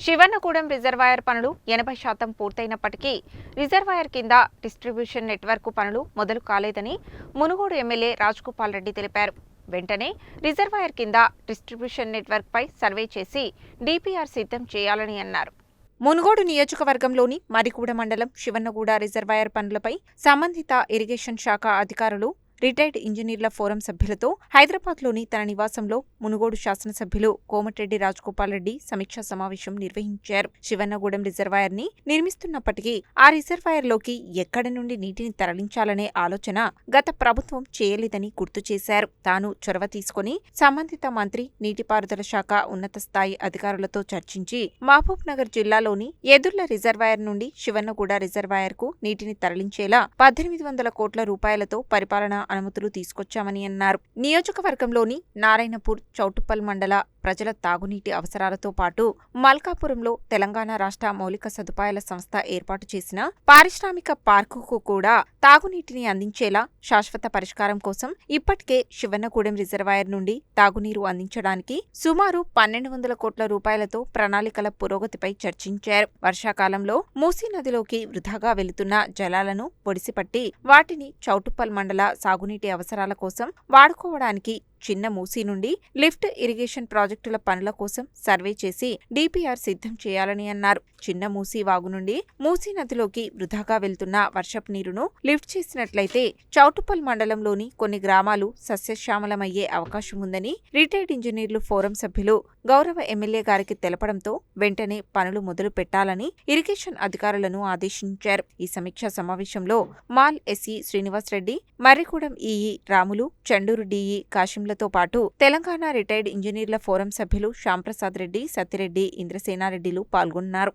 Sivannagudem reservoir పనులు ఎనభై శాతం పూర్తయినప్పటికీ రిజర్వాయర్ కింద డిస్ట్రిబ్యూషన్ నెట్వర్క్ పనులు మొదలు కాలేదని మునుగోడు ఎమ్మెల్యే రాజ్గోపాల్ రెడ్డి తెలిపారు. వెంటనే రిజర్వాయర్ కింద డిస్ట్రిబ్యూషన్ నెట్వర్క్పై సర్వే చేసి డిపిఆర్ సిద్ధం చేయాలని అన్నారు. మునుగోడు నియోజకవర్గంలోని మరిగూడ మండలం శివన్నగూడ రిజర్వాయర్ పనులపై సంబంధిత ఇరిగేషన్ శాఖ అధికారులు రిటైర్డ్ ఇంజనీర్ల ఫోరం సభ్యులతో హైదరాబాద్లోని తన నివాసంలో మునుగోడు శాసనసభ్యులు కోమటిరెడ్డి రాజగోపాల్ రెడ్డి సమీక్షా సమావేశం నిర్వహించారు. శివన్నగూడెం రిజర్వాయర్ని నిర్మిస్తున్నప్పటికీ ఆ రిజర్వాయర్లోకి ఎక్కడి నుండి నీటిని తరలించాలనే ఆలోచన గత ప్రభుత్వం చేయలేదని గుర్తు చేశారు. తాను చొరవ తీసుకుని సంబంధిత మంత్రి నీటిపారుదల శాఖ ఉన్నత స్థాయి అధికారులతో చర్చించి మహబూబ్ నగర్ జిల్లాలోని ఎదుర్ల రిజర్వాయర్ నుండి శివన్నగూడ రిజర్వాయర్కు నీటిని తరలించేలా పద్దెనిమిది వందల కోట్ల రూపాయలతో పరిపాలనా అనుమతులు తీసుకొచ్చామని అన్నారు. నియోజకవర్గంలోని నారాయణపూర్ చౌటుప్పల్ మండల ప్రజల తాగునీటి అవసరాలతో పాటు మల్కాపురంలో తెలంగాణ రాష్ట్ర మౌలిక సదుపాయాల సంస్థ ఏర్పాటు చేసిన పారిశ్రామిక పార్కుకు కూడా తాగునీటిని అందించేలా శాశ్వత పరిష్కారం కోసం ఇప్పటికే శివన్నగూడెం రిజర్వాయర్ నుండి తాగునీరు అందించడానికి సుమారు పన్నెండు వందల కోట్ల రూపాయలతో ప్రణాళికల పురోగతిపై చర్చించారు. వర్షాకాలంలో మూసీ నదిలోకి వృధాగా వెళుతున్న జలాలను పొడిసిపట్టి వాటిని చౌటుప్పల్ మండల సాగునీటి అవసరాల కోసం వాడుకోవడానికి చిన్న మూసీ నుండి లిఫ్ట్ ఇరిగేషన్ ప్రాజెక్టుల పనుల కోసం సర్వే చేసి డిపిఆర్ సిద్ధం చేయాలని అన్నారు. చిన్న మూసీ వాగు నుండి మూసీ నదిలోకి వృధాగా వెళ్తున్న వర్షపు నీరును లిఫ్ట్ చేసినట్లయితే చౌటుపల్ మండలంలోని కొన్ని గ్రామాలు సస్యశ్యామలమయ్యే అవకాశం ఉందని రిటైర్డ్ ఇంజనీర్లు ఫోరం సభ్యులు గౌరవ ఎమ్మెల్యే గారికి తెలపడంతో వెంటనే పనులు మొదలు పెట్టాలని ఇరిగేషన్ అధికారులను ఆదేశించారు. ఈ సమీక్షా సమావేశంలో Mal SE Srinivasa Reddy Marrigudem EE Ramulu Chanduru DE కాశింలతో పాటు తెలంగాణ రిటైర్డ్ ఇంజనీర్ల ఫోరం సభ్యులు శ్యాంప్రసాద్ రెడ్డి సత్తిరెడ్డి ఇంద్రసేనారెడ్డిలు పాల్గొన్నారు.